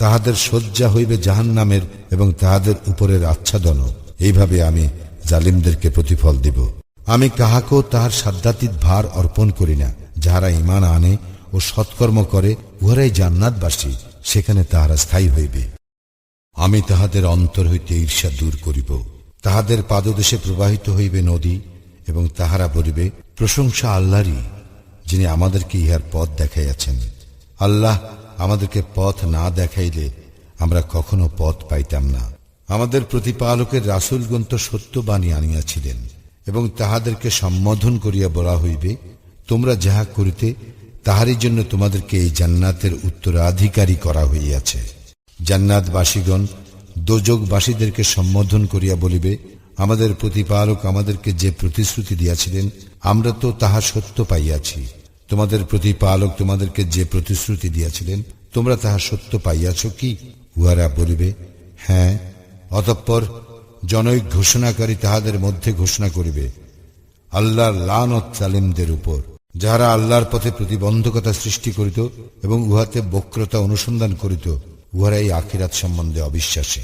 তাহাদের শয্যা হইবে জাহান নামের এবং তাহাদের উপরের আচ্ছাদন। এইভাবে আমি জালিমদেরকে প্রতিফল দিব। আমি কাহাকেও তাহার সাধ্যাতীত ভার অর্পণ করি না, যাহারা ইমান আনে ও সৎকর্ম করে, উহারাই জান্নাতবাসী, সেখানে তাহারা স্থায়ী হইবে। আমি তাহাদের অন্তর হইতে ঈর্ষা দূর করিব। তাহাদের পাদদেশে প্রবাহিত হইবে নদী এবং তাহারা বলিবে, প্রশংসা আল্লাহরই, যিনি আমাদেরকে ইহার পথ দেখাইয়াছেন। আল্লাহ আমাদেরকে পথ না দেখাইলে আমরা কখনো পথ পাইতাম না। আমাদের প্রতিপালকের রাসুলগণ তো সত্যবাণী আনিয়াছিলেন এবং তাহাদেরকে সম্বোধন করিয়া বলা হইবে, তোমরা যাহা করিতে, তাহারই জন্য তোমাদেরকে এই জান্নাতের উত্তরাধিকারী করা হইয়াছে। জান্নাতবাসীগণ দোজকবাসীদেরকে সম্বোধন করিয়া বলিবে, আমাদের প্রতিপালক আমাদেরকে যে প্রতিশ্রুতি দিয়াছিলেন, আমরা তো তাহা সত্য পাইয়াছি। তোমাদের প্রতিপালক তোমাদেরকে যে প্রতিশ্রুতি দিয়াছিলেন, তোমরা তাহা সত্য পাইয়াছ কি? উহারা বলিবে হ্যাঁ। অতঃপর জনৈক ঘোষণাকারী তাহাদের মধ্যে ঘোষণা করিবে আল্লাহর লানত জালিমদের উপর। যাহারা আল্লাহর পথে প্রতিবন্ধকতা সৃষ্টি করিত এবং উহাতে বক্রতা অনুসন্ধান করিত উহারা এই আখিরাত সম্বন্ধে অবিশ্বাসী।